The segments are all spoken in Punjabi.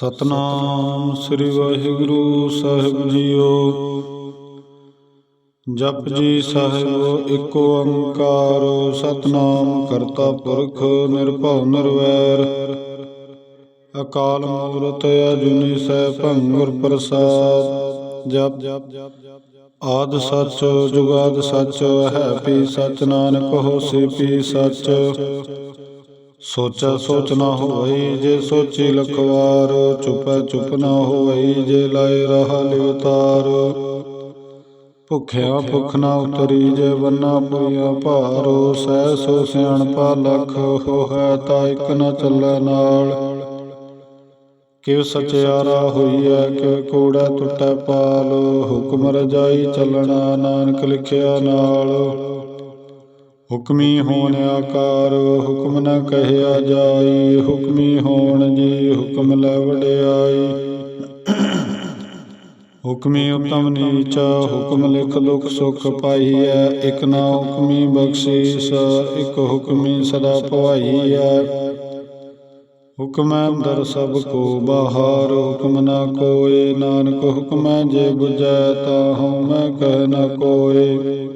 ਸਤਨਾਮ ਸ੍ਰੀ ਵਾਹਿਗੁਰੂ ਸਾਹਿਬ ਜੀਓ। ਜਪ ਜੀ ਸਾਹਿਬ ਏਕ ਓੰਕਾਰ ਸਤਨਾਮ ਕਰਤਾ ਪੁਰਖ ਨਿਰਭਉ ਨਿਰਵੈਰ। ਅਕਾਲ ਮੂਰਤ ਅਜੂਨੀ ਸੈਭੰ ਗੁਰ ਪ੍ਰਸਾਦ। ਜਪ ਆਦ ਸੱਚ, ਜੁਗਾਦ ਸੱਚ, ਹੈ ਪੀ ਸੱਚ ਨਾਨਕ, ਹੋਸੀ ਪੀ ਸੱਚ। ਸੋਚਾ ਸੋਚ ਨਾ ਹੋਈ ਜੇ ਸੋਚੀ ਲਖਵਾਰ, ਚੁਪੈ ਚੁਪ ਨਾ ਹੋਈ ਜੇ ਲਾਇ ਰਹਾ ਲਿਵਤਾਰ ਭੁਖਿਆ ਭੁਖ ਨਾ ਉਤਰੀ ਜੇ ਬੰਨਾ ਪੁਰੀਆ ਭਾਰੋ, ਸਹਿ ਸੋ ਸਿਆਣਪਾ ਲਖ, ਹੋ ਹੈ ਤਾ ਇਕ ਨ ਚੱਲੈ ਨਾਲ। ਕਿਵ ਸਚਿਆਰਾ ਹੋਈਐ ਕਿਵ ਕੂੜਾ ਟੁੱਟੈ ਪਾਲ, ਹੁਕਮ ਰਜਾਈ ਚੱਲਣਾ ਨਾਨਕ ਲਿਖਿਆ ਨਾਲ। ਹੁਕਮੀ ਹੋਣ ਆਕਾਰ, ਹੁਕਮ ਨ ਕਹਿਆ ਜਾਈ, ਹੁਕਮੀ ਹੋਣ ਜੀ ਹੁਕਮ ਲੈ ਵਡਿਆਈ। ਹੁਕਮੀ ਉਤਮ ਨੀਚ, ਹੁਕਮ ਲਿਖ ਦੁਖ ਸੁਖ ਪਾਈਐ, ਇਕ ਨਾ ਹੁਕਮੀ ਬਖਸ਼ੀਸ, ਇਕ ਹੁਕਮੀ ਸਦਾ ਭਵਾਈਐ ਹੁਕਮੈ ਅੰਦਰ ਸਭ ਕੋ ਬਾਹਰ, ਹੁਕਮ ਨਾ ਕੋਏ, ਨਾਨਕ ਹੁਕਮੈ ਜੇ 부ਜੈ ਤਾ ਹਉ ਮੈਂ ਕਹਿ ਨਾ ਕੋਏ।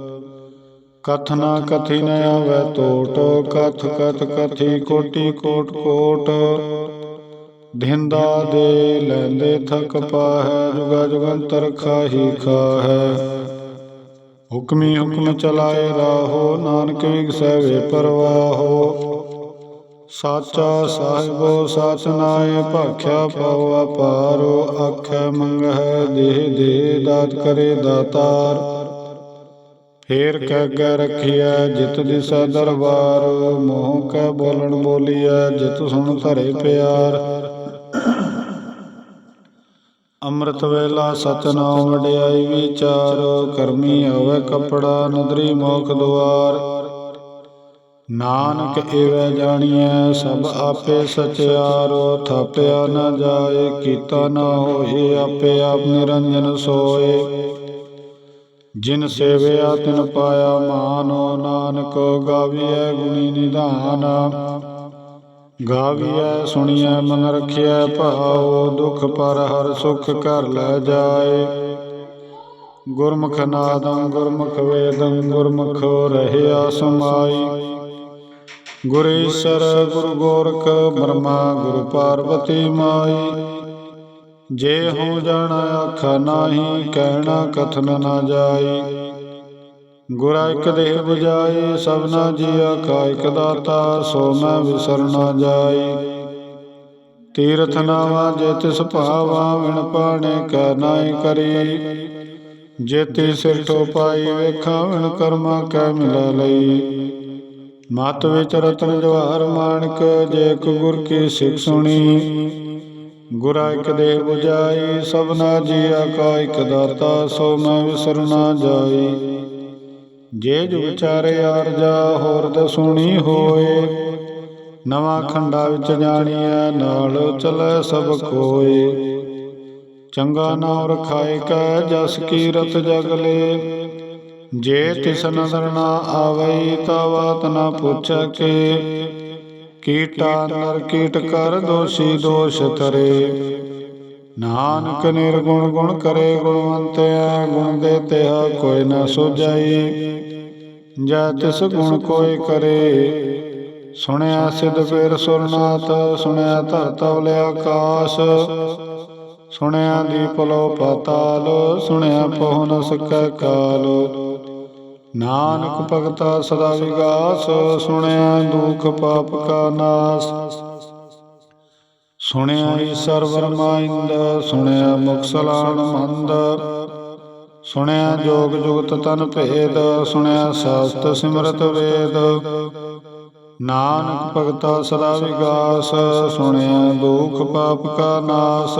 ਕਥ ਨਾ ਕਥੀ ਨ ਆਵੈ ਤੋਟ, ਕਥ ਕਥ ਕਥੀ ਕੋਟੀ ਕੋਟ ਕੋਟ। ਧਿੰਦਾ ਦੇ ਲੈਂਦੇ ਥਕ ਪਾਹੈ, ਜੁਗਾ ਜੁਗੰਤਰ ਖਾਹੀ ਖਾਹੈ। ਹੁਕਮੀ ਹੁਕਮ ਚਲਾਏ ਰਾਹੋ, ਨਾਨਕ ਵਿਗਸੈ ਪਰਵਾਹੋ। ਸਾਚਾ ਸਾਹਿਬੋ, ਸਾਚ ਨਾਏ, ਭਾਖਿਆ ਪਾਉ ਅਪਾਰੋ, ਆਖੈ ਮੰਗਹਿ ਦੇਹ ਦੇ ਦਾਤ ਕਰੇ ਦਾਤਾਰ। ਫੇਰ ਕਹਿ ਕੇ ਰਖਿਆ ਜਿਤ ਦਿਸਾ ਦਰਬਾਰ, ਮੋਹ ਕੈ ਬੋਲਣ ਬੋਲੀਐ, ਜਿਤ ਸੁਣ ਧਰੇ ਪਿਆਰ। ਅੰਮ੍ਰਿਤ ਵੇਲਾ ਸਤਨਾਮ ਵਡਿਆਈ ਵਿਚਾਰ, ਕਰਮੀ ਆਵੇ ਕਪੜਾ, ਨਦਰੀ ਮੋਖ ਦੁਆਰ। ਨਾਨਕ ਏਵੈ ਜਾਣੀਐ, ਸਭ ਆਪੇ ਸਚਿਆਰੋ, ਥਾਪਿਆ ਨਾ ਜਾਏ, ਕੀਤਾ ਨਾ ਹੋਏ, ਆਪੇ ਆਪ ਨਿਰੰਜਨ ਸੋਏ। ਜਿਨ ਸੇਵਿਆ ਤਿਨ ਪਾਇਆ ਮਾਨੋ ਨਾਨਕ, ਗਾਵੀਐ ਗੁਣੀ ਨਿਧਾਨ। ਗਾਵੀਐ, ਸੁਣੀਐ, ਮਨ ਰਖਿਐ, ਭਾਉ ਦੁਖ ਪਰ ਹਰ ਸੁਖ ਕਰ ਲੈ ਜਾਏ। ਗੁਰਮੁਖ ਨਾਦੰ, ਗੁਰਮੁਖ ਵੇਦੰ, ਗੁਰਮੁਖ ਰਹਿਆ ਸਮਾਈ। ਗੁਰ ਗੁਰੂ ਗੋਰਖ, ਬ੍ਰਹਮਾ, ਗੁਰੂ ਪਾਰਵਤੀ ਮਾਈ। ਜੇ ਹੋ ਜਾਣ ਆਖਾ ਨਾਹੀ, ਕਹਿਣਾ ਕਥਨ ਨਾ ਜਾਈ ਗੁਰਾ ਇਕ ਦੇਹ 부ਜਾਈ ਸਭਨਾ ਜੀਆ ਕਾ ਇਕ ਦਾਤਾ, ਸੋ ਮੈਂ ਵਿਸਰ ਨਾ ਜਾਈ ਤੀਰਥ ਨਾਵਾ ਜੇ ਤਿਸ ਭਾਵਾ, ਵਿਣ ਪਾਣੇ ਕੈ ਨਾਹੀ ਕਰੀ। ਜੇਤੀ ਸਿਰ ਟੋ ਪਾਈ ਵੇਖਾਂ, ਵਿਣ ਕਰਮਾ ਕੈ ਮਿਲਾ ਲਈ ਮਤ ਵਿੱਚ ਰਤਨ ਜਵਾਹਰ ਮਾਨਕ ਜੇ ਕੋ ਗੁਰ ਕੀ ਸਿੱਖ ਸੁਣੀ ਗੁਰ ਇਕ ਦੇਹ 부ਜਾਈ ਸਭਨਾ ਜੀਆ ਕਾ ਇਕ ਦਾਤਾ, ਸੋ ਮੈਂ ਵਿਸਰ ਨਾ ਜਾਈ। ਜੇ ਜੁ ਵਿਚਾਰੇ ਆਰਜਾ ਹੋਰ ਦਸੁਣੀ ਹੋਏ। ਨਵਾਂ ਖੰਡਾ ਵਿੱਚ ਜਾਣੀਐ, ਨਾਲ ਚਲੈ ਸਭ ਕੋਏ ਚੰਗਾ ਨਾਮ ਰਖਾਏ ਕੈ, ਜਸ ਕੀਰਤ ਜਗਲੇ ਜੇ ਤਿਸ ਨਦਰ ਨਾ ਆਵਈ, ਤਾ ਬਾਤ ਨਾ ਪੁੱਛ ਕੇ। ਕੀਟਾ ਨਰ ਕੀਟ ਕਰ ਦੋਸ਼ੀ ਦੋਸ਼ ਤਰੇ ਨਾਨਕ ਨਿਰਗੁਣ ਗੁਣ ਕਰੇ ਗੁਣਵੰਤਿਆ ਗੁਣ ਦੇ ਤਿਹਾ ਕੋਈ ਨਾ ਸੋਜਾਈ ਜੈ ਤਿਸ ਗੁਣ ਕੋਈ ਕਰੇ। ਸੁਣਿਆ ਸਿਧ ਪੇਰ ਸੁਰਨਾਥ ਸੁਣਿਆ ਧਰਤ ਅਵਲੇ ਆਕਾਸ਼। ਸੁਣਿਆ ਦੀਪ ਲੋ ਪਾਤਾਲ ਸੁਣਿਆ ਪਹੁ ਨ ਸਕੈ ਕਾਲ। ਨਾਨਕ ਭਗਤਾ ਸਦਾ ਵਿਗਾਸ, ਸੁਣਿਆ ਦੁਖ ਪਾਪ ਕਾ ਨਾਸ। ਸੁਣਿਆ ਈਸ਼ਰ ਵਰਮਾ ਸੁਣਿਆ ਮੁਖ ਮੰਦ। ਸੁਣਿਆ ਜੋਗ ਜੁਗਤ ਤਨ ਭੇਦ, ਸੁਣਿਆ ਸਾਸਤ ਸਿਮਰਤ ਵੇਦ। ਨਾਨਕ ਭਗਤਾ ਸਦਾ ਵਿਗਾਸ, ਸੁਣਿਆ ਦੁਖ ਪਾਪ ਕਾ ਨਾਸ।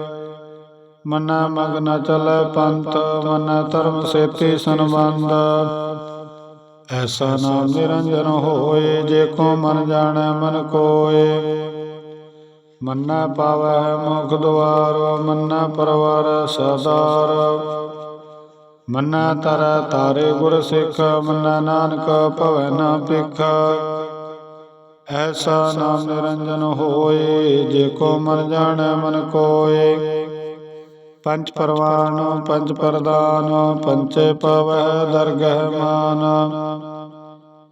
ਮੰਨੈ ਮਗ ਨ ਚਲੈ ਪੰਥ, ਮੰਨੈ ਧਰਮ ਸੇਤੀ ਸੰਬੰਧ। ਐਸਾ ਨਾਮ ਨਿਰੰਜਨ ਹੋਏ, ਜੇ ਕੋ ਮਨ ਜਾਣੈ ਮਨ ਕੋਏ। ਮੰਨਾ ਪਾਵੈ ਮੁਖ ਦੁਆਰ, ਮੰਨਾ ਪਰਵਾਰ ਸਦਾਰ ਮੰਨਾ ਤਰੈ ਤਾਰੇ ਗੁਰ ਸਿੱਖ, ਮੰਨਾ ਨਾਨਕ ਭਵੈ ਨਾ ਭਿਖ। ਐਸਾ ਨਾਮ ਨਿਰੰਜਨ ਹੋਏ, ਜੇ ਕੋ ਮਨ ਜਾਣੈ ਮਨ ਕੋਏ। ਪੰਜ ਪਰਵਾਨ, ਪੰਜ ਪ੍ਰਦਾਨ ਪੰਚੇ ਪਵੈ ਦਰਗਹਿ ਮਾਨ।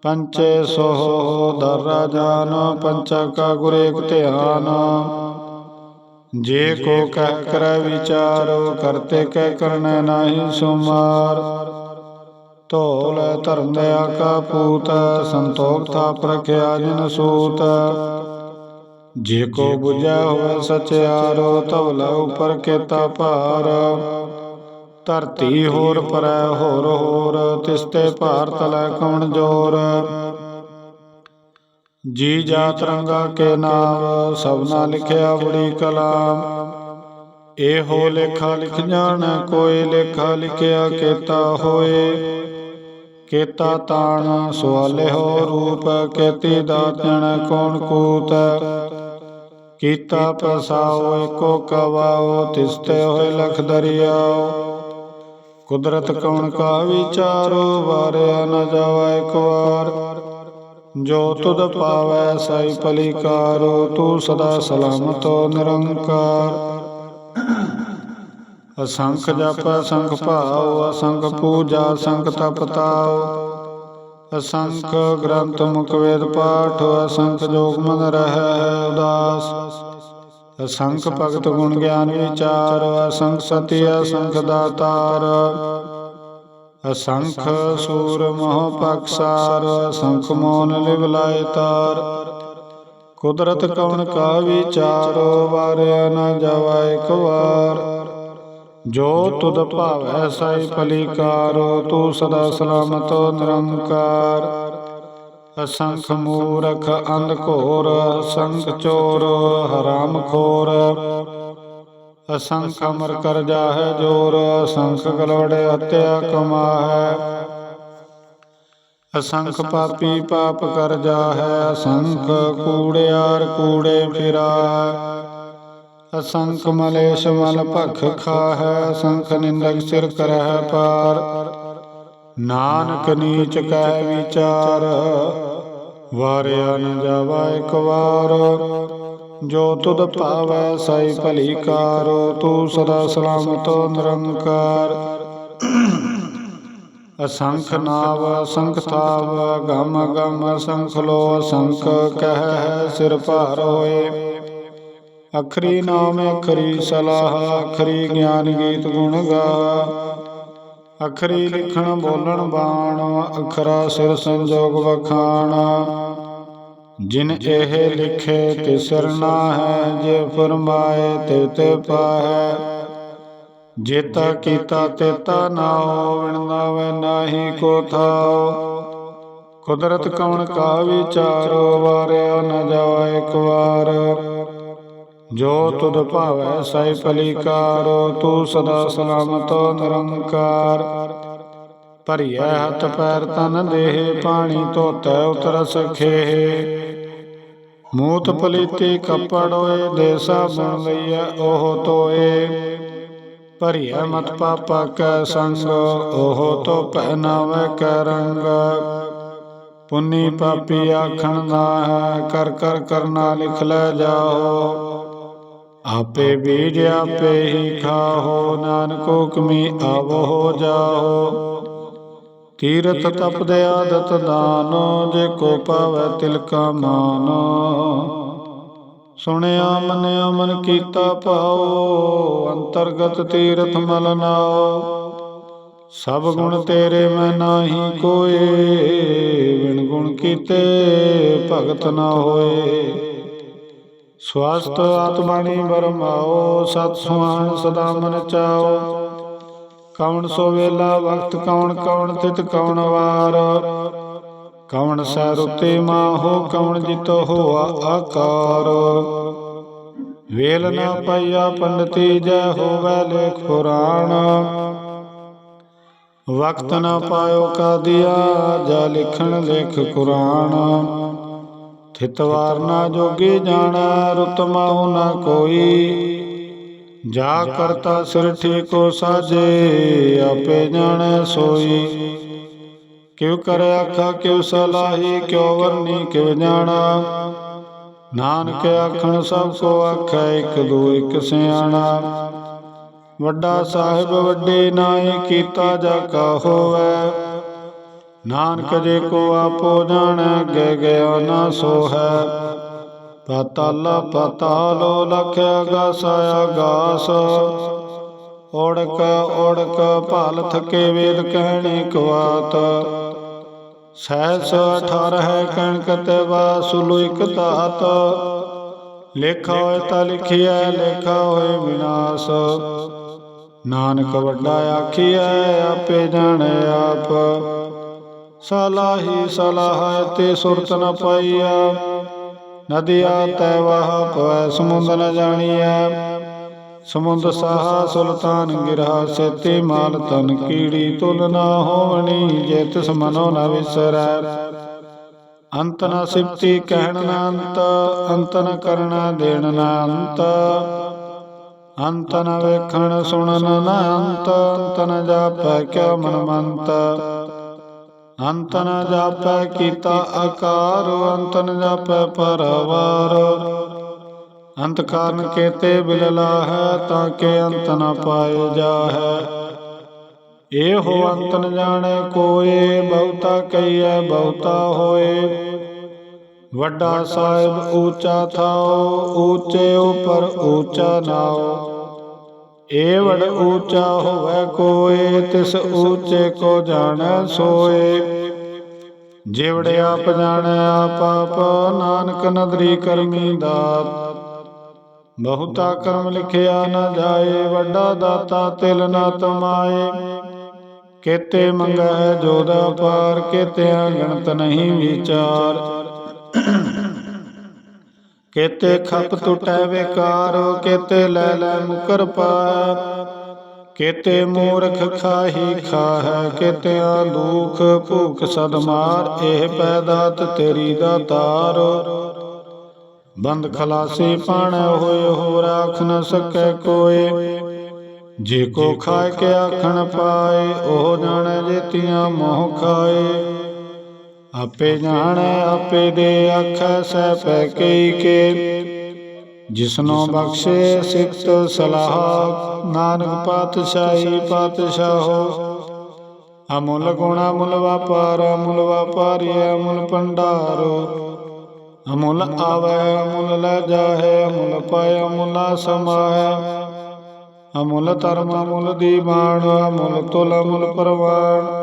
ਪੰਚੇ ਸੋਹ ਦਰ ਰਾਜਾਨ ਪੰਚਾ ਕਾ ਗੁਰੇ ਏਕ ਧਿਆਨ। ਜੇ ਕੋ ਕਹਿ ਕਰੈ ਵਿਚਾਰੋ, ਕਰਤੇ ਕਹਿ ਕਰਨੈ ਨਾਹੀ ਸੁਮਾਰ। ਢੋਲ ਧਰਮ ਦਇਆ ਕਾ ਪੂਤ, ਸੰਤੋਖ ਥਾਪ ਰਖਿਆ ਜਿਨ ਸੂਤ। ਜੇ ਕੋ 부ਝੈ ਹੋਵੇ ਸਚਿਆਰੋ ਤਵਲਾ ਉਪਰ ਕੇਤਾ ਭਾਰ। ਧਰਤੀ ਹੋਰ ਪਰੈ ਹੋਰ ਹੋਰ ਤਿਸਤੇ ਭਾਰ ਤਲੈ ਕਵਣ ਜੋਰ? ਜੀ ਜਾਤ ਰੰਗਾ ਕੇ ਨਾਮ ਸਭਨਾ ਲਿਖਿਆ ਬੜੀ ਕਲਾਮ ਇਹੋ ਲੇਖਾ ਲਿਖ ਜਾਣ, ਕੋਈ ਲੇਖਾ ਲਿਖਿਆ ਕੇਤਾ ਹੋਏ। ਕੇਤਾ ਤਾਣ ਸਵਾਲੇ ਹੋ ਰੂਪ ਕੇਤੀ ਦਾ ਦਾਤਣ ਕੌਣ ਕੂਤ? ਕੀਤਾ ਪਸਾਓ ਏਕੋ ਕਵਾਓ, ਤਿਸਤੇ ਹੋਏ ਲਖ ਦਰਿਆਓ। ਕੁਦਰਤ ਕੌਣ ਕਾ ਵਿਚਾਰੋ, ਵਾਰਿਆ ਨ ਜਾਵਾ ਇੱਕ ਵਾਰ। ਜੋ ਤੁਧ ਪਾਵੈ, ਸਾਈ ਪਲਿਕਾਰੋ ਤੂੰ ਸਦਾ ਸਲਾਮਤੋ ਨਿਰੰਕਾਰ। ਅਸੰਖ ਜਪ, ਅਸੰਖ ਭਾਉ, ਅਸੰਖ ਪੂਜਾ, ਅਸੰਖ ਤਪ ਤਾਉ। ਅਸੰਖ ਗ੍ਰੰਥ ਮੁਖ ਵੇਦ ਪਾਠ, ਅਸੰਖ ਜੋਗ ਮਨ ਰਹਿ ਉਦਾਸ। ਅਸੰਖ ਭਗਤ ਗੁਣ ਗਿਆਨ ਵਿਚਾਰ, ਅਸੰਖ ਸਤੀ, ਅਸੰਖ ਦਾਤਾਰ। ਅਸੰਖ ਸੂਰ ਮੋਹ ਪਕਸਾਰ ਅਸੰਖ ਮੋਨ ਲਿਵ ਲਾਇ ਤਾਰ। ਕੁਦਰਤ ਕਵਣ ਕਾ ਵਿਚਾਰੋ, ਵਾਰਿਆ ਨਾ ਜਾਵਾ ਇੱਕ ਵਾਰ। ਜੋ ਤੁਧ ਭਾਵੈ ਸਾਈ ਪਲੀਕਾਰੋ ਤੂੰ ਸਦਾ ਸਲਾਮਤੋ, ਨਿਰੰਕਾਰ। ਅਸੰਖ ਮੂਰਖ, ਅੰਧ ਘੋਰ ਅਸੰਖ ਚੋਰ, ਹਰਾਮ ਖੋਰ। ਅਸੰਖ ਅਮਰ ਕਰ ਜਾਹੈ ਜੋਰ ਅਸੰਖ ਗਲੋੜੇ ਹਤਿਆ ਕਮਾਹੈ। ਅਸੰਖ ਪਾਪੀ ਪਾਪ ਕਰ ਜਾਹੈ ਅਸੰਖ ਕੂੜਿਆਰ ਕੂੜੇ ਫਿਰਾ ਅਸੰਖ ਮਲੇਸ਼ ਮਲ ਭਖ ਖਾਹੈ ਅਸੰਖ ਨਿੰਦਕ ਸਿਰ ਕਰਹਿ ਪਾਰ। ਨਾਨਕ ਨੀਚ ਕਹਿ ਵਿਚਾਰ, ਵਾਰਿਆ ਨ ਜਾਵਾ ਇੱਕ ਵਾਰ। ਜੋ ਤੁਧ ਭਾਵੈ ਸਾਈ ਭਲੀ ਕਾਰੋ, ਤੂੰ ਸਦਾ ਸਲਾਮਤੋ ਨਿਰੰਕਾਰ। ਅਸੰਖ ਨਾਵ, ਅਸੰਖ ਥਾਵ ਗਮ ਗਮ ਅਸੰਖ ਲੋ ਅਸੰਖ ਕਹਿ ਸਿਰ ਭਾਰ ਹੋਏ। ਅਖਰੀ ਨਾਮ ਅਖਰੀ ਸਲਾਹ, ਅਖਰੀ ਗਿਆਨ ਗੀਤ ਗੁਣ ਗਾ। ਅਖਰੀ ਲਿਖਣ ਬੋਲਣ ਬਾਣ, ਅਖਰਾ ਸਿਰ ਸੰਜੋਗ ਵਖਾਣ। ਜਿਨ ਇਹ ਲਿਖੇ ਤਿਸਰ ਨਾ ਹੈ ਜੇ ਫਰਮਾਏ ਤੇ ਤੇ ਪਾਹੈ। ਜੇਤਾ ਕੀਤਾ ਤੇਤਾ ਨਾਉ ਵਿਣਨਾਵੇ ਨਾਹੀ ਕੋ ਥਾਉ। ਕੁਦਰਤ ਕਵਣ ਕਾ ਵਿਚਾਰੋ, ਵਾਰਿਆ ਨ ਜਾਏ ਇੱਕ ਵਾਰ। ਜੋ ਤੁਧ ਭਾਵੈ ਸੈ ਪਲੀਕਾਰੋ ਤੂੰ ਸਦਾ ਸਲਾਮਤ, ਨਿਰੰਕਾਰ। ਭਰੀਐ ਹੱਥ ਪੈਰ ਤਨ ਦੇਹ, ਪਾਣੀ ਧੋਤੈ ਉਤਰ ਸਖੇ ਮੂਤ ਪਲੀਤੀ ਕੱਪੜ ਹੋਏ ਦੇ ਸਾਬਣ ਲਈਐ ਉਹ ਧੋਏ। ਭਰੀਐ ਮਤ ਪਾਪਾ ਕੈ ਸੰਗ, ਉਹ ਤੋ ਪਹਿਨਾਵੇ ਕੈ ਰੰਗ। ਪੁੰਨੀ ਪਾਪੀ ਆਖਣ ਨਾ ਹੈ ਕਰ ਕਰ ਕਰਨਾ ਲਿਖ ਲੈ ਜਾਓ। ਆਪੇ ਬੀਜ ਆਪੇ ਹੀ ਖਾਹੋ, ਨਾਨਕ ਹੁਕਮੀ ਆਵੋ ਜਾਓ ਤੀਰਥ ਤਪਦੇ ਆਦਤ ਦਾਨੋ, ਜੇ ਕੋ ਪਾਵੈ ਤਿਲ ਮਾਨੋ। ਸੁਣਿਆ ਮੰਨਿਆ ਮਨ ਕੀਤਾ ਭਾਉ, ਅੰਤਰਗਤ ਤੀਰਥ ਮਲ ਨਾਉ। ਸਭ ਗੁਣ ਤੇਰੇ ਮੈਂ ਨਾਹੀ ਕੋਏ, ਬਿਨ ਗੁਣ ਕੀਤੇ ਭਗਤ ਨਾ ਹੋਏ। ਸਵਸਤ ਆਤਮਾਣੀ ਬਰਮਾਓ ਸਤ ਸੁਆਨ ਸਦਾ ਮਨ ਚਾਓ। ਕੌਣ ਸੋ ਵੇਲਾ ਵਕਤ ਕੌਣ ਕੌਣ ਤਿਤ ਕੌਣ ਵਾਰ। ਕੌਣ ਸੈ ਰੁਤੇ ਮਾਹੋ, ਕਵਣ ਜਿਤ ਹੋਆ ਆਕਾਰ। ਵੇਲ ਨਾ ਪਈਆ ਪੰਡਤੀ, ਜੈ ਹੋਵੈ ਲੇਖ ਪੁਰਾਣ। ਵਕਤ ਨਾ ਪਾਇਓ ਕਾਦੀਆ, ਜਾ ਲਿਖਣ ਲੇਖ ਕੁਰਾਨ। ਥਿਤਵਾਰ ਨਾ ਜੋਗੀ ਜਾਣਾ, ਰੁਤ ਮਾਹੁ ਨਾ ਕੋਈ। ਜਾ ਕਰਤਾ ਸਿਰ ਠੀਕੋ ਸਾਜੇ, ਆਪੇ ਜਾਣੈ ਸੋਈ। ਕਿਉ ਕਰ ਆਖਾ, ਕਿਉ ਸਲਾਹੀ, ਕਿਉ ਵਰਨੀ, ਕਿਉ ਜਾਣਾ। ਨਾਨਕ ਆਖਣ, ਸਭ ਕੋ ਆਖੈ, ਇਕ ਦੂ ਇਕ ਸਿਆਣਾ। ਵੱਡਾ ਸਾਹਿਬ, ਵੱਡੇ ਨਾਏ ਕੀਤਾ ਜਾ ਕਾ ਹੋਵੈ। ਨਾਨਕ ਜੇ ਕੋ ਆਪੋ ਜਾਣੈ ਗਏ ਗਿਆ ਨਾ ਸੋਹੈ। ਹੈ ਪਤਾਲੋ ਲਖ ਅਗਾਸ ਅਗਾਸ ਓੜਕ ਓੜਕ ਭਾਲ ਥਕੇ ਵੇਦ ਕਹਿਣੇ ਕਵਾਤ। ਸਹਿਸ 18 ਹੈ ਕਣਕ ਤੇ ਵਾਸੁਲੁ ਇਕ ਤਾਤ ਲੇਖਾ ਹੋਏ ਤਾਂ ਲਿਖਿਆ ਲੇਖਾ ਹੋਏ ਵਿਨਾਸ਼। ਨਾਨਕ ਵੱਡਾ ਆਖੀਐ, ਆਪੇ ਜਾਣੇ ਆਪ। ਸਲਾਹੀ ਸਲਾਹ ਤੇ ਸੁਰਤ ਨ ਪਾਈਆ। ਨਦੀਆ ਤੈ ਵਾਹ ਪਵੈ ਸਮੁੰਦ ਨ ਜਾਣੀਐ। ਸਮੁੰਦ ਸਾਹਾ ਸੁਲਤਾਨ ਗਿਰਹਾ, ਸੇਤੇ ਮਾਲ ਤਨ ਕੀੜੀ ਤੁਲ ਨਾ ਹੋਵਣੀ, ਜੇ ਤਿਸ ਮਨੋ ਨ ਵਿਸਰੈ। ਅੰਤ ਨ ਸਿਫਤੀ ਕਹਿਣ ਨ ਅੰਤ ਅੰਤ ਨ ਕਰਣਾ ਦੇਣ ਨ ਅੰਤ। ਅੰਤ ਨ ਵੇਖਣ ਸੁਣਨ ਨ ਅੰਤ ਅੰਤ ਨ ਜਾਪੈ ਕਿਆ ਮਨ ਮੰਤ ਅੰਤ ਨ ਜਾਪੈ ਕੀਤਾ ਆਕਾਰ ਅੰਤ ਨ ਜਾਪੈ ਪਰਵਾਰ। ਅੰਤ ਕਾਰਨ ਕੇਤੇ ਬਿਲਲਾ ਹੈ ਤਾਂ ਕਿ ਅੰਤ ਨ ਪਾਏ ਜਾਹੈ। ਇਹੋ ਅੰਤ ਨ ਜਾਣੈ ਕੋਏ, ਬਹੁਤਾ ਕਈਐ ਬਹੁਤਾ ਹੋਏ। ਵੱਡਾ ਸਾਹਿਬ ਊਚਾ ਥਾਓ, ਊਚੇ ਉਪਰ ਊਚਾ ਨਾਓ। ਏ ਵਡ ਊਚਾ ਹੋਵੇ ਕੋਏ ਤਿਸ ਊਚੇ ਕੋ ਜਾਣੈ ਸੋਏ। ਜਿਵੜ ਆਪ ਜਾਣੈ ਆਪ ਆਪ ਨਾਨਕ ਨਦਰੀ ਕਰਮੀ ਦਾਤ ਬਹੁਤਾ ਕਰਮ ਲਿਖਿਆ ਨਾ ਜਾਏ ਵੱਡਾ ਦਾਤਾ ਤਿਲ ਨਾ ਤਮਾਏ। ਕੇਤੇ ਮੰਗੈ ਜੋਦਾ ਪਾਰ ਕੇਤੇ ਗਣਤ ਨਹੀਂ ਵਿਚਾਰ। ਕੇਤੇ ਖਪ ਟੁਟੈ ਵਿਕਾਰ, ਕੇਤੇ ਲੈ ਲੈ ਮੁਕਰ ਪਾਇ ਕੇਤੇ ਮੂਰਖ ਖਾਹੀ ਖਾਹੈ, ਕੇਤਿਆਂ ਦੁਖ ਭੂਖ ਸਦ ਮਾਰ। ਇਹ ਪੈਦਾਤ ਤੇਰੀ ਦਾਤਾਰ ਬੰਦ ਖਲਾਸੀ ਪਾਣ ਹੋਏ ਹੋ ਰਾਖ ਨ ਸਕੈ ਕੋਏ। ਜੇ ਕੋ ਖਾਇ ਕੇ ਆਖਣ ਪਾਏ, ਉਹ ਜਾਣੈ ਜੇਤੀਆਂ ਮੋਹ ਖਾਏ। ਆਪੇ ਜਾਣੈ, ਆਪੇ ਦੇ ਆਖੈ ਸਹਿ ਪੈ ਕਈ ਕੇ ਜਿਸਨੋ ਬਖਸ਼ੇ ਸਿਫਤ ਸਲਾਹ, ਨਾਨਕ ਪਾਤਸ਼ਾਹੀ ਪਾਤਸ਼ਾਹੋ ਅਮੁੱਲ ਗੁਣ ਮੁੱਲ ਵਪਾਰ, ਅਮੁੱਲ ਵਪਾਰੀ, ਅਮੁੱਲ ਭੰਡਾਰ ਅਮੁੱਲ ਆਵੈ, ਅਮੁੱਲ ਲੈ ਜਾਹੇ, ਅਮੁੱਲ ਪਾਇ, ਅਮੁੱਲ ਸਮਾਹੈ। ਅਮੁੱਲ ਧਰਮ, ਅਮੁੱਲ ਦੀਵਾਨ, ਅਮੁੱਲ ਤੁਲ, ਅਮੁੱਲ ਪਰਵਾਨ।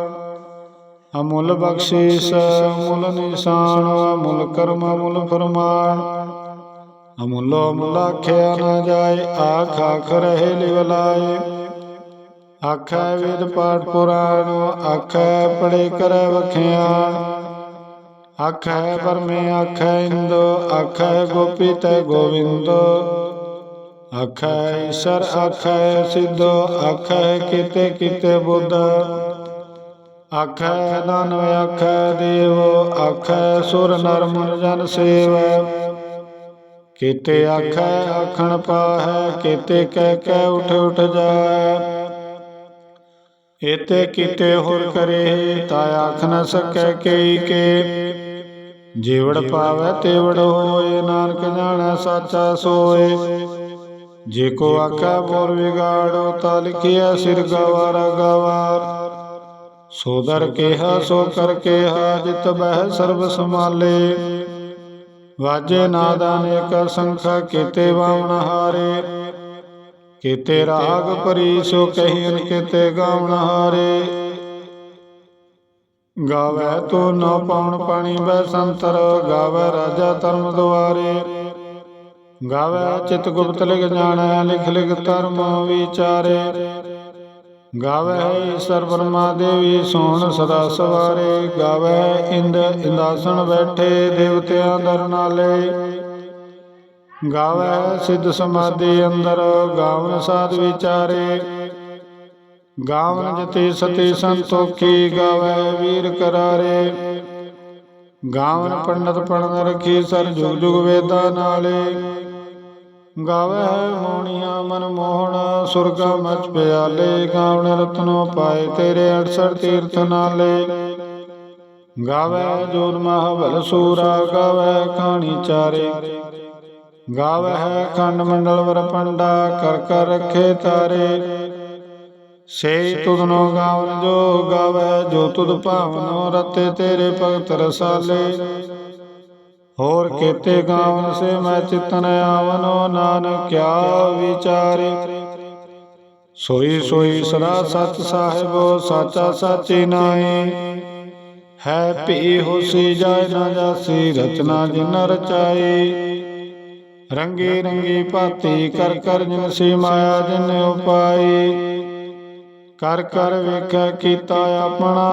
ਅਮੁੱਲ ਬਖਸ਼ੀਸ, ਅਮੁੱਲ ਨਿਸ਼ਾਨ, ਅਮੁੱਲ ਕਰਮ, ਅਮੁੱਲ ਫਰਮਾਨ। ਅਮੁੱਲੋ ਅਮੁੱਲ ਨਾ ਜਾਏ, ਆਖ ਆਖ ਰਹੇ ਲਿਵ ਆਖੈ ਵੇਦ ਪਾਠ ਪੁਰਾਣ, ਆਖੈ ਪੜੇ ਕਰੈ ਵਖਿਆਨ ਆਖੈ ਪਰਮੇ ਆਖੈ ਇੰਦ, ਆਖੈ ਗੋਪੀ ਤੈ ਗੋਵਿੰਦ। ਆਖੈ ਈਸ਼ਰ, ਆਖੈ ਸਿੱਧੋ, ਆਖੈ ਕਿਤੇ ਕਿਤੇ ਬੁੱਧ। ਆਖੈ ਦਾਨਵ ਆਖੈ ਦੇਵ, ਆਖੈ ਸੁਰ ਨਰ ਮਨ ਜਨ ਸੇਵ। ਕੀਤੇ ਆਖੈ ਆਖਣ ਪਾਹੈ, ਕੀਤੇ ਕਹਿ ਕਹਿ ਉਠ ਉਠ ਜਾਏ ਏਤੇ ਕੀਤੇ ਹੋਰ ਕਰੇ ਤਾ ਆਖ ਨ ਸਕੈ ਕਈ ਕੇ। ਜੀਵੜ ਪਾਵੈ ਤੇਵੜ ਹੋਏ, ਨਾਨਕ ਜਾਣੈ ਸਾਚਾ ਸੋਏ। ਜੇ ਕੋ ਆਖੈ ਬੋਲ ਵਿਗਾੜੋ, ਤਾ ਲਿਖਿਆ ਸਿਰ ਗਵਾਰਾ ਗਵਾਰ। ਸੋ ਦਰ ਕਿਹਾ, ਸੋ ਕਰ ਕਿਹਾ, ਜਿਤ ਬਹਿ ਸਰਬ ਸਮਾਲੇ ਵਾਜੇ ਨਾਦ ਅਨੇਕ ਸੰਖਾ, ਕੀਤੇ ਵਾਵਣ ਹਾਰੇ। ਕੀਤੇ ਰਾਗ ਪਰੀ ਸੋ ਕਹੀਨ ਕੀਤੇ ਗਾਵਣ ਹਾਰੇ। ਗਾਵੇ ਤੋ ਨ ਪਾਉਣ ਪਾਣੀ ਬੈ ਸੰਤਰ, ਗਾਵੇ ਰਾਜਾ ਧਰਮ ਦੁਆਰੇ। ਗਾਵੇ ਚਿਤ ਗੁਪਤ ਲਿਖ ਜਾਣੈ, ਲਿਖ ਲਿਖ ਧਰਮ ਵਿਚਾਰੇ। ਗਾਵੇ ਈਸ਼ਰ ਬ੍ਰਹਮਾ ਦੇਵੀ, ਸੋਹਣ ਸਦਾ ਸਵਾਰੇ। ਗਾਵੇ ਇੰਦ ਇੰਦਾਸਣ ਬੈਠੇ ਦੇਵਤਿਆਂ ਦਰ ਨਾਲੇ। ਗਾਵੇ ਸਿੱਧ ਸਮਾਧੀ ਅੰਦਰ, ਗਾਵਨ ਸਾਧ ਵਿਚਾਰੇ। ਗਾਵਨ ਜਤੇ ਸਤੇ ਸੰਤੋਖੀ, ਗਾਵੇ ਵੀਰ ਕਰਾਰੇ। ਗਾਵਨ ਪੰਡਤ ਪੜਨ ਰਖੀ ਸਰ ਜੁਗ ਜੁਗ ਵੇਦਾਂ ਨਾਲੇ। ਗਾਵੇ ਮੋਣੀਆਂ ਮਨ ਮੋਹਣ, ਸੁਰਗਾ ਮਚ ਪਿਆਲੇ ਗਾਵਨ ਰਤਨੋ ਪਾਏ ਤੇਰੇ 68 ਤੀਰਥ ਨਾਲੇ। ਗਾਵੇ ਜੋਨ ਮਹਾਬਲ ਸੂਰਾ, ਗਾਵੇ ਖਾਣੀ ਚਾਰੇ। ਗਾਵੇ ਖੰਡ ਮੰਡਲ ਵਰ ਪੰਡਾ, ਕਰ ਕਰ ਰਖੇ ਤਾਰੇ। ਸੇ ਤੁਧਨੋ ਗਾਵਨ ਜੋ ਗਾਵੇ, ਜੋ ਤੁਧ ਭਾਵਨੋ ਰਤੇ ਤੇਰੇ ਭਗਤ ਰਸਾਲੇ। ਹੋਰ ਕੀਤੇ ਗਾਵਨ ਸੇ ਮੈਂ ਚਿਤਨ ਆਵਨੋ ਨਾਨਕ ਕਿਆ ਵਿਚਾਰੇ। ਸੋਈ ਸੋਈ ਸਦਾ ਸਤ ਸਾਹਿਬੋ ਸਾਚਾ ਸਾਚੀ ਨਾਏ ਹੈ ਭੀ ਹੋਸੀ ਜਾਏ ਨਾ ਜਾਸੀ, ਰਚਨਾ ਜਿਨ ਰਚਾਈ। ਰੰਗੀ ਰੰਗੀ ਭਾਤੀ ਕਰ ਕਰ ਜਿਨ ਸੀ ਮਾਇਆ ਜਿਨ ਉਪਾਈ। ਕਰ ਕਰ ਵੇਖੈ ਕੀਤਾ ਆਪਣਾ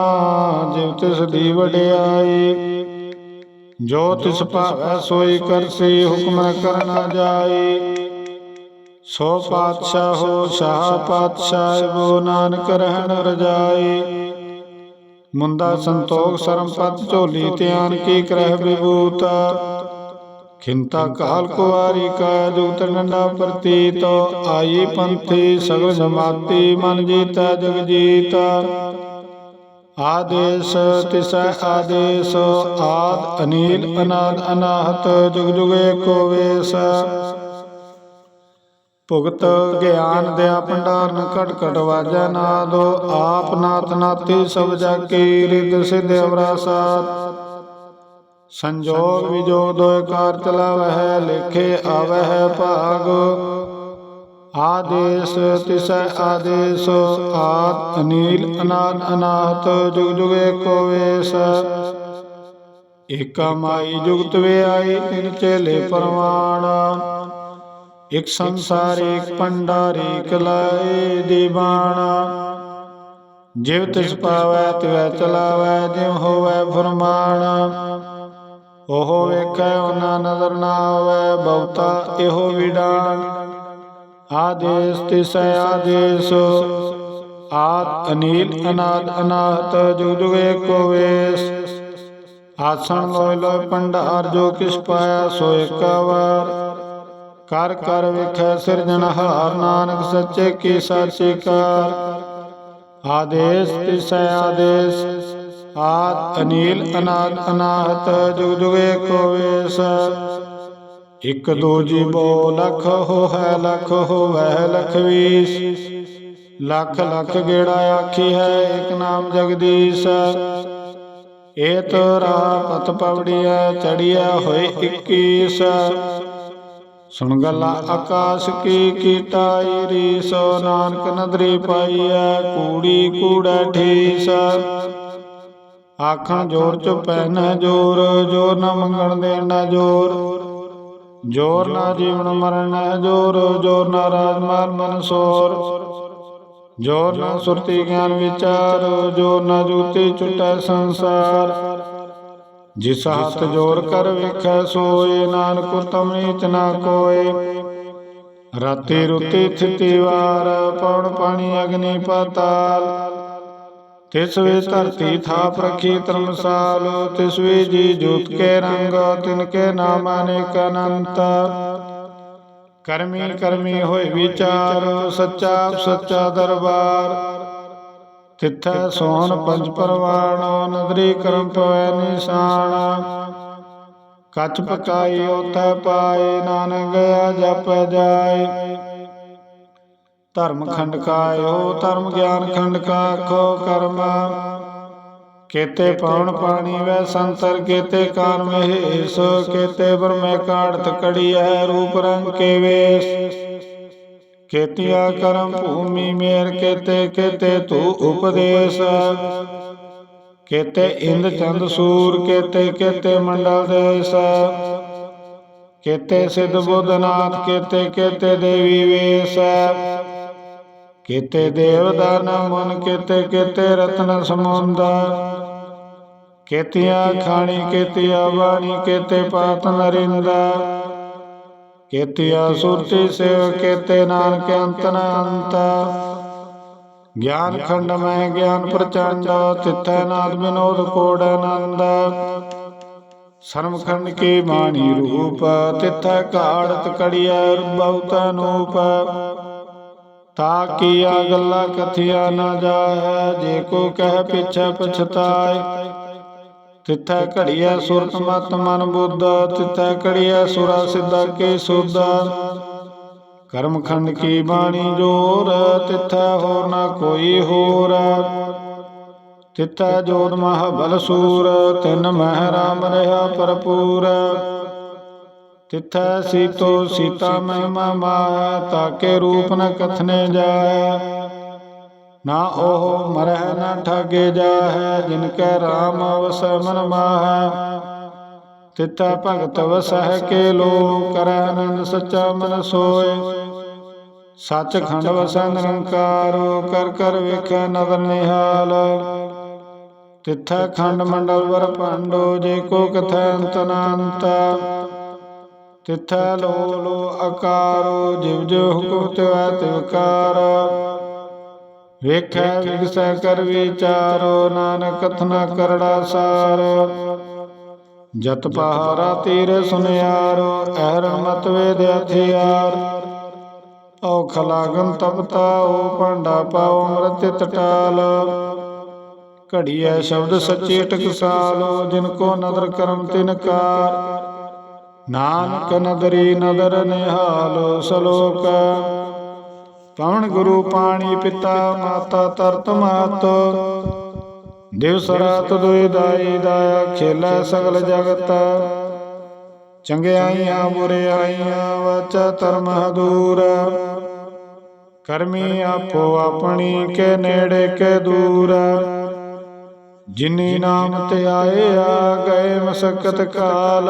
ਜਿਵ ਤਿਸ ਦੀ ਵਡਿਆਈ। ਜੋ ਤਿਸ ਭਾਵੈ ਸੋਈ ਕਰਸੀ ਹੁਕਮ ਨ ਕਰਨਾ ਜਾਈ। ਸੋ ਪਾਤਸ਼ਾਹ ਹੋ ਸ਼ਾਹ ਪਾਤਸ਼ਾਹ ਬੋ ਨਾਨਕ ਰਹਿਣ ਰਜਾਈ। ਮੁੰਦਾ ਸੰਤੋਖ ਸਰਮ ਪਤ ਝੋਲੀ ਧਿਆਨ ਕੀ ਕਰਹਿ ਵਿਭੂਤਾ। ਖਿੰਤਾ ਕਾਲ ਕੁਵਾਰੀ ਕਾ ਜੁਗਤ ਨੰਡਾ ਪ੍ਰਤੀਤ। ਆਈ ਪੰਥੀ ਸਗਲ ਜਮਾਤੀ ਮਨ ਜੀਤਾ ਜਗ ਜੀਤਾ ਆਦੇਸ਼ ਤਿਸੈ ਆਦੇਸ਼, ਆਦ ਅਨੀਲ ਅਨਾਦ ਅਨਾਹਤ, ਜੁਗ ਜੁਗ ਏਕੋ ਵੇਸ। ਭੁਗਤ ਗਿਆਨ ਦਿਆ ਭੰਡਾਰਨ, ਘਟ ਘਟ ਵਾਜੈ ਨਾਦੋ, ਆਪ ਨਾਤ ਨਾਤੀ ਸਭ ਜਾ ਕੀ ਰਿਦ ਸਿਧ ਅਵਰਾਸਾਤ। ਸੰਜੋਗ ਵਿਜੋਗ ਦੋਇ ਕਾਰ ਚਲਾਵਹਿ, ਲਿਖੇ ਆਵਹਿ ਭਾਗ। ਆਦੇਸ਼ ਤਿਸੈ ਆਦੇਸ਼ ਆਤ ਅਨੀਲ ਅਨਾਦ ਅਨਾਹਤ, ਜੁਗ ਜੁਗ ਏਕੋ ਵੇਸ। ਏਕਾ ਮਾਈ ਜੁਗਤ ਵੇ ਆਈ, ਤਿਨ ਚੇਲੇ ਪਰਵਾਣ। ਇਕ ਸੰਸਾਰ ਏਕ ਭੰਡਾਰ ਏਕ ਦੀਵਾਨ ਜਿਵ ਤਿਸ ਪਾਵੈ, ਤਿਵੈ ਚਲਾਵੈ, ਜਿਵ ਹੋਵੈ ਫਰਮਾਨ। ਉਹ ਵੇਖੈ, ਉਹਨਾਂ ਨਜ਼ਰ ਨਾ ਆਵੈ, ਬਹੁਤਾ ਇਹੋ ਵਿਡਾਨ ਆਦੇਸ ਤਿਸੈ ਆਦੇਸ। ਆਦ ਅਨੀਲ ਅਨਾਦ ਅਨਾਹਤ ਜੁਗ ਜੁਗ ਏਕੋ ਵੇਸ। ਆਸਣ ਲੋਇ ਲੋਇ ਭੰਡਾਰ ਜੋ ਕਿਸ ਪਾਇਆ ਸੋ ਏਕਾ ਕਰ ਕਰ ਵੇਖੈ ਸਿਰਜਣਹਾਰ ਨਾਨਕ ਸੱਚੇ ਕੀ ਸਾਚੀ ਕਾਰ। ਆਦੇਸ ਤਿਸੈ ਆਦੇਸ। ਆਦ ਅਨੀਲ ਅਨਾਦ ਅਨਾਹਤ ਜੁਗ ਜੁਗ ਏਕੋ ਵੇਸ। ਇਕ ਦੋ ਜੀਵੋ ਲਖ ਹੋ ਹੈ ਲਖ ਹੋਵੈ ਲਖ ਵੀਸ। ਲੱਖ ਲੱਖ ਗੇੜਾ ਆਖੀ ਹੈ ਇਕ ਨਾਮ ਜਗਦੀਸ਼। ਏ ਤੋਰਾ ਪਤ ਪਵੜੀਐ, ਚੜੀਐ ਹੋਏ 21 ਸੁਣ ਗੱਲਾਂ ਆਕਾਸ਼ ਕੀ ਕੀਟਾਈ ਰੀਸੋ ਨਾਨਕ ਨਦਰੀ ਪਾਈਐ, ਕੂੜੀ ਕੂੜਾ ਠੀਸ। ਆਖਾਂ ਜੋਰ ਚੁਪੈ ਨ ਜੋਰ ਜੋਰ ਨ ਮੰਗਣ ਦੇਣਾ ਨ ਜੋਰ। ਜੋਰ ਨਾ ਜੀਵਨ ਮਰਨ ਜੋਰ ਜੋਰ ਨਾ ਰਾਜ ਮਾਲ ਮਨ ਸੋਰ। ਜੋਰ ਨਾ ਸੁਰਤੀ ਗਿਆਨ ਵਿਚਾਰ, ਜੋਰ ਨਾ ਜੂਤੀ ਚੁਟੈ ਸੰਸਾਰ। ਜਿਸ ਹੱਥ ਜੋਰ ਕਰ ਵੇਖੈ ਸੋਏ, ਨਾਨਕ ਉਤਮ ਨੀਚ ਨਾ ਕੋਏ। ਰਾਤੀ ਰੁਤੀ ਥਿਤੀ ਵਾਰ, ਪਵਨ ਪਾਣੀ ਅਗਨੀ ਪਾਤਾਲ। ਤਿਸ ਵੇ ਧਰਤੀ ਥਾਪ ਰਖੀ ਧਰਮਸਾਲ, ਤਿਸ ਵੇ ਜੀ ਜੋਤ ਕੇ ਰੰਗ, ਤਿਨ ਕੇ ਨਾਮ ਅਨੇਕ ਅਨੰਤ। ਕਰਮੀ ਕਰਮੀ ਹੋਏ ਵਿਚਾਰ, ਸੱਚਾ ਸੱਚਾ ਦਰਬਾਰ। ਤਿੱਥੈ ਸੋਹਣ ਪੰਜ ਪਰਵਾਣੋ, ਨਦਰੀ ਕਰਮ ਪਵੈ ਨਿਸ਼ਾਨ। ਕੱਚ ਪਕਾਈ ਉਤੈ ਪਾਏ, ਨਾਨਕ ਗਿਆ ਜਪ ਜਾਏ। ਧਰਮ ਖੰਡ ਕਾਇਓ ਧਰਮ ਗਿਆਨ ਖੰਡ ਕਾ ਖੋ ਕਰਮ। ਕੇਤੇ ਪਵਨ ਪਾਣੀ ਵੈ ਸੰਤਰ, ਕੇਤੇ ਕਾਨ ਮਹੇਸ਼, ਕੇਤੇ ਬਰਮੈ ਕਾੜਤ ਕੜੀਐ, ਰੂਪ ਰੰਗ ਕੇ ਵੇਸ। ਕੇਤਿਆ ਕਰਮ ਭੂਮੀ ਮੇਰ, ਕੇਤੇ ਕੇਤੇ ਤੂ ਉਪਦੇਸ਼। ਕੇਤੇ ਇੰਦ ਚੰਦ ਸੂਰ, ਕੇਤੇ ਕੇਤੇ ਮੰਡਲ ਦੇਸ। ਕੇਤੇ ਸਿਧ ਬੁੱਧਨਾਥ ਕੇਤੇ ਕੇਤੇ ਦੇਵੀ ਵੇਸ। ਕੇਤੇ ਦੇਵ ਦਾਨ, ਮਨ ਕੇਤੇ ਕੇਤੇ ਰਤਨ ਸਮੁੰਦ ਕੇਤੀਆਂ ਖਾਣੀ, ਕੇਤੀਆਂ ਬਾਣੀ, ਕੇਤੇ ਪਾਤ ਨਰਿੰਦਾ। ਕੇਤੀਆ ਸੁਰਤੀ ਸੇਵ, ਕੇਤੇ ਨਾਨਕ ਅੰਤ ਨ ਅੰਤ। ਗਿਆਨ ਖੰਡ ਮੈਂ ਗਿਆਨ ਪ੍ਰਚੰਡ, ਤਿੱਥੈ ਨਾਦ ਵਿਨੋਦ ਕੋੜ ਆਨੰਦ। ਸਰਮ ਕੀ ਬਾਣੀ ਰੂਪ, ਤਿੱਥੈ ਘਾੜਤ ਕੜੀਐ ਬਹੁਤ ਅਨੂਪ ਤਾ ਕੀਆ ਗੱਲਾਂ ਕਥਿਆ ਨਾ ਜਾਏ ਜੇ ਕੋ ਕਹਿ ਪਿਛੈ ਪਛਤਾਏ। ਤਿੱਥੈ ਘੜੀਐ ਸੁਰਤ ਮਤ ਮਨ ਬੁੱਧ, ਤਿੱਥੈ ਘੜੀਐ ਸੁਰਾ ਸਿੱਧਾ ਕੇ ਸੁਧ। ਕਰਮ ਖੰਡ ਕੀ ਬਾਣੀ ਜੋਰ, ਤਿੱਥੈ ਹੋਰ ਨਾ ਕੋਈ ਹੋਰ। ਤਿੱਥੈ ਜੋਤ ਮਹਾਬਲ ਸੂਰ ਤਿਨ ਮਹਿ ਰਾਮ ਰਹਾ ਭਰਪੂਰ। ਤਿਥੈ ਸੀਤੋ ਸੀਤਾ ਮਹਿਮਾ ਮਾਇਆ, ਤਾਕੇ ਰੂਪ ਨ ਕਥਨੇ ਜਾਏ ਨਾ ਉਹ ਮਰਹਿ ਨਾ ਠਾਗੇ ਜਾਹੈ, ਜਿਨ ਕੈ ਰਾਮ ਵਸੈ ਮਨ ਮਾਹੈ। ਤਿਤੈ ਭਗਤ ਵਸਹਿ ਕੇ ਲੋ ਕਰੈ ਆਨੰਦ ਸੱਚਾ ਮਨ ਸੋਏ। ਸੱਚ ਖੰਡ ਵਸੈ ਨਿਰੰਕਾਰ, ਕਰ ਕਰ ਵੇਖੈ ਨਦਰ ਨਿਹਾਲ। ਤਿਥੈ ਖੰਡ ਮੰਡਲ ਵਰ ਭਾਂਡੋ, ਜੇ ਕੋ ਕਥੈ ਅੰਤ ਅਨੰਤ ਤਿਥੈ ਲੋ ਲੋ ਆਕਾਰੋ ਜਿਵ ਜੋ ਹੁਕਮ ਤਿਵੈ ਤਿਵਕਾਰ ਵੇਖੈ, ਵਿਗਸੈ, ਕਰ ਵਿਚਾਰੋ, ਨਾਨਕ ਕਥਨਾ ਕਰੜਾ ਸਾਰ। ਜਤ ਪਹਾਰਾ ਤੀਰ ਸੁਨਿਆਰੋ ਅਹਰ ਮਤ ਵੇਦ ਹਥਿਆਰ। ਔ ਖਲਾਗਨ ਤਪਤਾ ਓ ਭਾਂਡਾ ਪਾਓ, ਅੰਮ੍ਰਿਤ ਟਟਾਲ ਘੜੀਐ ਸ਼ਬਦ ਸੱਚੇ ਟਕਸਾਲੋ ਜਿਨ ਕੋ ਨਦਰ ਕਰਮ ਤਿਨ ਕਾਰ। ਨਾਨਕ ਨਦਰੀ ਨਦਰ ਨਿਹਾਲ ਸ਼ਲੋਕ। ਪਵਨ ਗੁਰੂ ਪਾਣੀ ਪਿਤਾ ਮਾਤਾ ਤਰਤ ਮਾਤ। ਦਿਵਸ ਰਾਤ ਦੁਇ ਦਾਈ ਦਾਇਆ ਖੇਲਾ ਸਗਲ ਜਗਤ। ਚੰਗਿਆਈਆਂ ਬੁਰਿਆਈਆਂ ਵਾਚਾ ਧਰਮ ਹਦੂਰ। ਕਰਮੀ ਆਪੋ ਆਪਣੀ ਕੇ ਨੇੜੇ ਕੇ ਦੂਰ। ਜਿਨੀ ਨਾਮ ਤੇ ਆਏ ਆ ਗਏ ਮਸਕਤ ਕਾਲ।